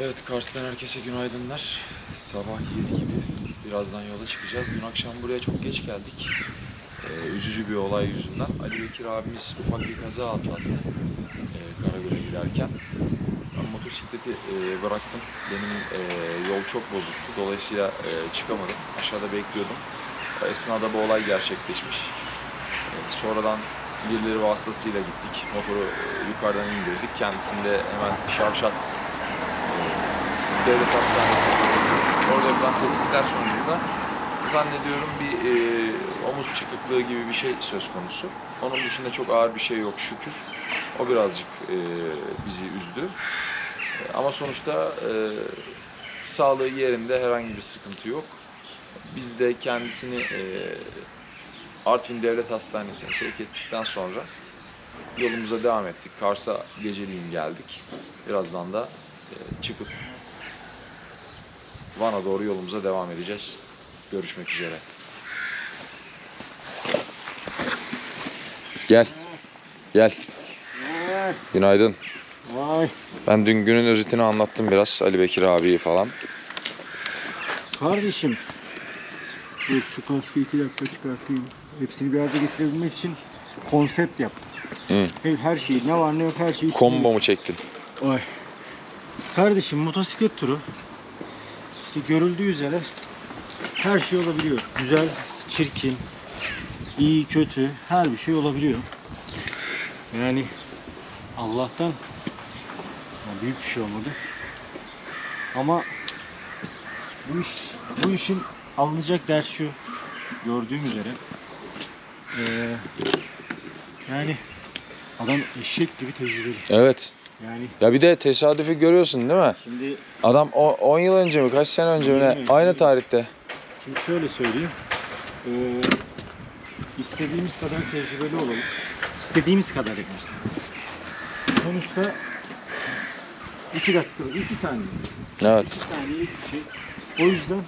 Evet Kars'tan herkese günaydınlar. Sabah 7 gibi birazdan yola çıkacağız. Dün akşam buraya çok geç geldik. Ee, üzücü bir olay yüzünden. Ali Bekir abimiz ufak bir kaza atlattı e, Karagöl'e giderken. Ben motosikleti e, bıraktım. Benim e, yol çok bozuktu. Dolayısıyla e, çıkamadım. Aşağıda bekliyordum. Esnada bu olay gerçekleşmiş. E, sonradan birileri vasıtasıyla gittik. Motoru e, yukarıdan indirdik. Kendisinde hemen şavşat devlet hastanesi. Orada yapılan tetkikler sonucunda zannediyorum bir e, omuz çıkıklığı gibi bir şey söz konusu. Onun dışında çok ağır bir şey yok şükür. O birazcık e, bizi üzdü. Ama sonuçta e, sağlığı yerinde herhangi bir sıkıntı yok. Biz de kendisini e, Artvin Devlet Hastanesi'ne sevk ettikten sonra yolumuza devam ettik. Kars'a geceliğin geldik. Birazdan da e, çıkıp Van'a doğru yolumuza devam edeceğiz. Görüşmek üzere. Gel. Gel. Günaydın. Vay Ben dün günün özetini anlattım biraz Ali Bekir abi falan. kardeşim. Dur şu kaskı iki dakika çıkartayım. Hepsini bir arada getirebilmek için konsept yaptım. Hı. Her, her şeyi ne var ne yok her şeyi. Kombo mu çektin? Oy. Kardeşim motosiklet turu. İşte görüldüğü üzere her şey olabiliyor. Güzel, çirkin, iyi, kötü her bir şey olabiliyor. Yani Allah'tan büyük bir şey olmadı. Ama bu iş bu işin alınacak ders şu gördüğüm üzere. Ee, yani adam eşek gibi tecrübeli. Evet. Yani Ya bir de tesadüfi görüyorsun değil mi? şimdi Adam o- 10 yıl önce mi kaç sene önce mi ne? Evet, Aynı evet. tarihte. Şimdi şöyle söyleyeyim. Ee, istediğimiz kadar tecrübeli olalım. İstediğimiz kadar yapar. Sonuçta iki dakika, iki saniye. Evet. İki saniyelik bir şey. O yüzden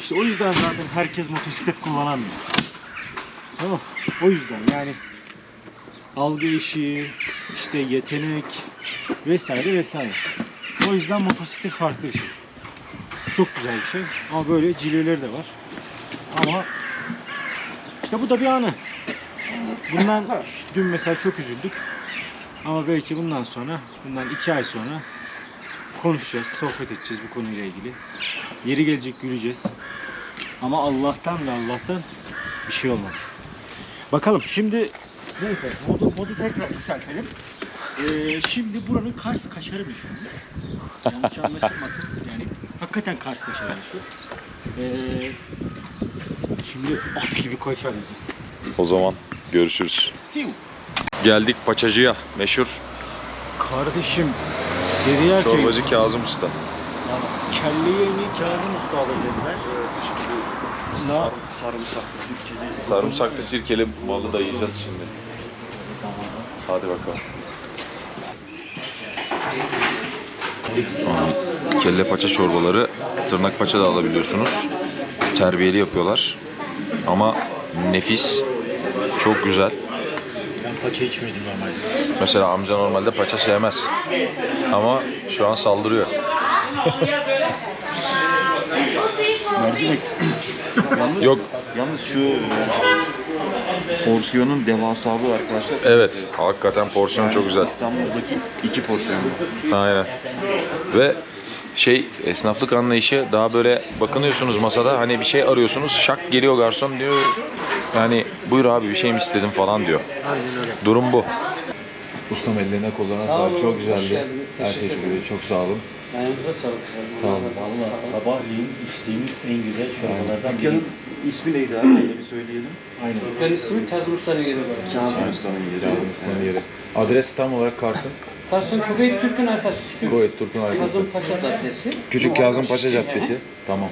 işte o yüzden zaten herkes motosiklet kullanamıyor. Tamam. O yüzden yani algı işi, işte yetenek vesaire vesaire. O yüzden motosiklet farklı bir şey. Çok güzel bir şey. Ama böyle cileleri de var. Ama işte bu da bir anı. Bundan dün mesela çok üzüldük. Ama belki bundan sonra, bundan iki ay sonra konuşacağız, sohbet edeceğiz bu konuyla ilgili. Yeri gelecek güleceğiz. Ama Allah'tan ve Allah'tan bir şey olmadı. Bakalım şimdi neyse modu, modu tekrar yükseltelim. Ee, şimdi buranın Kars kaşarı meşhurmuş. Yanlış anlaşılmasın. Yani hakikaten Kars kaşarı meşhur. Ee, şimdi at gibi kaşar yiyeceğiz. O zaman görüşürüz. Siu. Geldik paçacıya. Meşhur Kardeşim dediler ki çorbacı Kazım Usta. ya, kelle yemeği Kazım Usta alır dediler. Na, sarımsaklı sirkeli. Sarımsaklı sirkeli balı da yiyeceğiz şimdi. Hadi bakalım. Kelle paça çorbaları, tırnak paça da alabiliyorsunuz. Terbiyeli yapıyorlar. Ama nefis. Çok güzel. ben paça içmedim normalde. Mesela amca normalde paça sevmez. Ama şu an saldırıyor. Mercimek. Yalnız, Yok. Yalnız şu e, porsiyonun devasalığı arkadaşlar. Evet, hakikaten porsiyon çok güzel. İstanbul'daki iki porsiyon. Aynen. Ve şey esnaflık anlayışı daha böyle bakınıyorsunuz masada hani bir şey arıyorsunuz şak geliyor garson diyor yani buyur abi bir şey mi istedim falan diyor. Aynen öyle. Durum bu. Ustam ellerine kollarına sağlık. Çok güzeldi. Her şey çok. Çok sağ olun. Ayağınıza sağlık. Sağ olun. Valla sabahleyin içtiğimiz en güzel çorbalardan biri. Dükkanın ismi neydi abi? Yine bir söyleyelim. Aynen. Dükkanın ismi Kazım Usta'nın yeri var. Kazım Usta'nın yeri. Ustanın yeri. Adres tam olarak Kars'ın. Kars'ın Kuveyt Türk'ün arkası. Küçük Kuveyt Turk'un arkası. Kazım Paşa Caddesi. Küçük Kazım Paşa Caddesi. Tamam.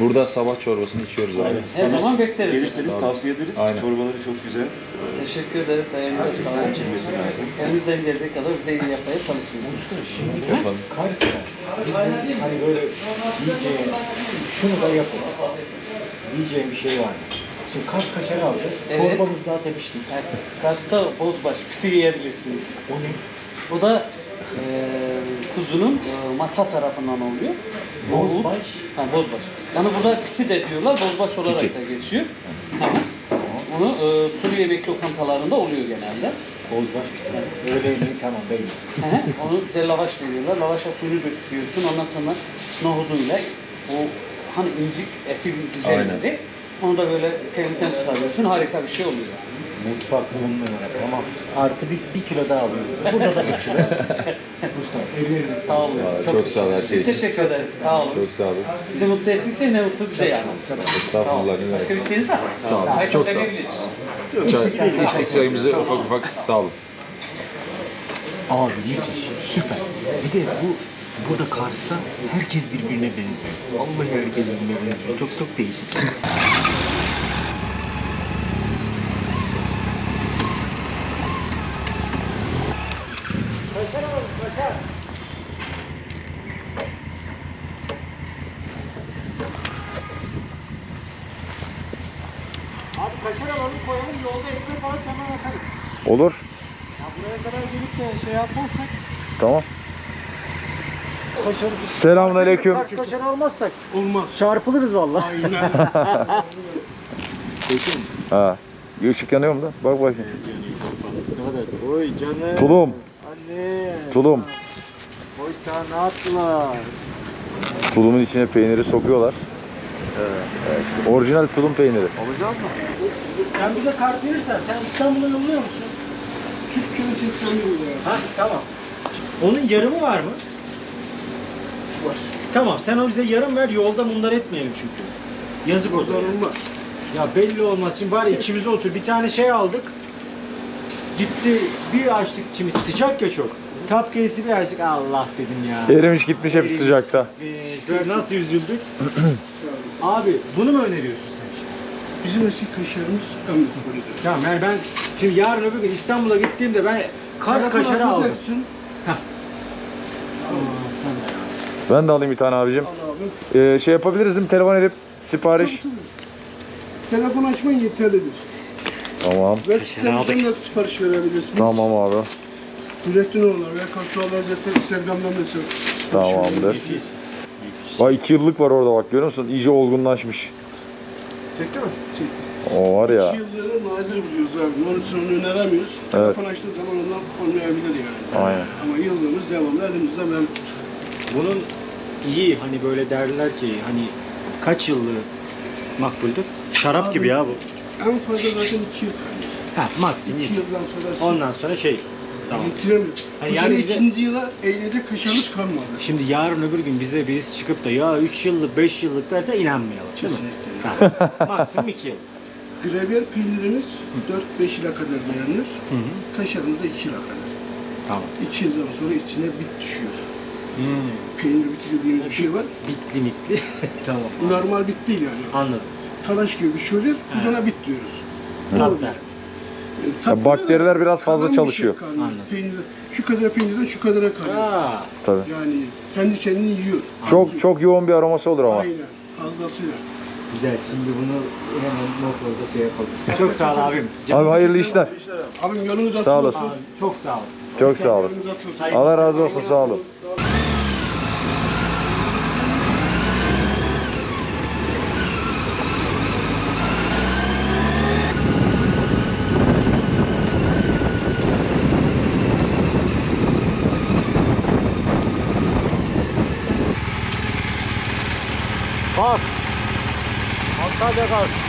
Burada sabah çorbasını içiyoruz abi. Her zaman bekleriz. Gelirseniz tavsiye ederiz. Aynen. Çorbaları çok güzel. Teşekkür ederiz. Ayağınıza sağlık. İçilmesi lazım. Elimizden geldiği kadar biz de iyi yapmaya çalışıyoruz. Yapalım. Bizim hani böyle diyeceğim şunu da yapın diyeceğim bir şey var. Şimdi Kars kaşarı alacağız. Evet. Çorbamız zaten pişti. Kars'ta bozbaş, kütü yiyebilirsiniz. O ne? Bu da eee kuzunun e, matsa tarafından oluyor. Bozbaş. Ha, bozbaş. Yani burada piti de diyorlar, bozbaş olarak Piti. da geçiyor. Hı. Onu e, Suriye yemek lokantalarında oluyor genelde. Bozbaş işte. Öyle mi? Tamam. Hı hı. Onu bize lavaş veriyorlar. Lavaşa suyunu döküyorsun. Ondan sonra nohuduyla o hani incik eti güzelleri. Onu da böyle temizden çıkarıyorsun. Harika bir şey oluyor. Mutfak on numara tamam. Artı bir, bir kilo daha alıyoruz. Burada da bir kilo. Usta elleriniz. Sağ olun. çok sağ ol her şey Biz için. teşekkür ederiz. Sağ olun. Çok sağ olun. Sizi mutlu ettiyse ne mutlu bize yani. Sağ olun. Estağfurullah. ne Başka bir demek. isteğiniz var mı? Sağ olun. Çay Çok sağ olun. demleyebiliriz. Çay, içtik çayımızı ufak ufak. Sağ olun. Abi müthiş, süper. Bir de bu burada Kars'ta herkes birbirine benziyor. Vallahi herkes birbirine benziyor. Çok çok değişik. Abi kaşar alalım koyalım yolda ekmek alıp hemen atarız. Olur. Ya buraya kadar gelip de şey yapmazsak Tamam. kaşarı Selamünaleyküm. Kaç kaşar almazsak olmaz. Çarpılırız vallahi. Aynen. Ha. Bir ışık yanıyor mu da? Bak bakayım. Oy canım. Tulum. Anne. Tulum. Oy sana ne yaptılar? Tulumun içine peyniri sokuyorlar. Evet. işte orijinal tulum peyniri. Alacak mı? Sen bize kart verirsen sen İstanbul'a yolluyor musun? Türkiye'nin seçmeni bu Ha tamam. Onun yarımı var mı? Var. Tamam sen o bize yarım ver yolda bunlar etmeyelim çünkü biz. Yazık olur. Olmaz. Ya belli olmaz. Şimdi bari içimize otur. Bir tane şey aldık. Gitti bir açtık içimiz. Sıcak ya çok. Tap case'i bir açtık. Allah dedim ya. Erimiş gitmiş hep sıcakta. Ee, Böyle nasıl üzüldük? Abi bunu mu öneriyorsun sen şimdi? Bizim eski kaşarımız en mutludur. Tamam yani ben şimdi yarın öbür gün İstanbul'a gittiğimde ben Kars kaşarı aldım. Ben de alayım bir tane abicim. Al abi. Ee, şey yapabiliriz değil mi? Telefon edip sipariş. Telefon açman yeterlidir. Tamam. Web sitemizden de sipariş verebilirsiniz. Tamam abi. Nurettin Oğlan veya Kasual Hazretleri Instagram'dan da sipariş Tamamdır. Nefis. Bak iki yıllık var orada bak görüyor musun? İyice olgunlaşmış. Çekti mi? Çekti. O var ya. İki yılları nadir buluyoruz abi. Onun için onu öneremiyoruz. Evet. Telefon açtığı zaman ondan olmayabilir yani. Aynen. Ama yıldığımız devamlı elimizde mevcut. Bunun iyi hani böyle derler ki hani kaç yıllığı makbuldür? Şarap Abi- gibi ya bu. En fazla zaten iki yıl kalmış. Ha maksimum İki iki. yıldan sonra Ondan sonra şey. Tamam. Hani Bu yani sene bize- ikinci yıla eğlenecek kaşarımız kalmadı. Şimdi yarın öbür gün bize birisi çıkıp da ya 3 yıllık 5 yıllık derse inanmayalım. Değil mi? Kesinlikle. Tamam. Maksimum 2 yıl. Gravyer peynirimiz 4-5 yıla kadar dayanır. Hı hı. Kaşarımız da 2 yıla kadar. Tamam. 2 yıldan sonra içine bit düşüyor. Hmm. Peynir biti dediğimiz bir şey var. Bitli mitli. tamam. Normal bit değil yani. Anladım. Talaş gibi bir şey oluyor. Biz ona bit diyoruz. Tatlı. Tatlı bakteriler biraz fazla çalışıyor. Şey. Peynir, şu kadar peynirden şu kadara kalıyor. Aa, Tabii. Yani kendi kendini yiyor. Çok çok yoğun bir aroması olur ama. Aynen. Fazlasıyla. güzel. Şimdi bunu hemen notlarda şey yapalım. Çok sağ ol abim. Abi hayırlı işler. Abim yolunuz açık Sağ olsun. olasın. Abi, çok sağ ol. Çok sağ olasın. Yolunuz. Allah razı olsun sağ olun. Bak. Antalya Kars.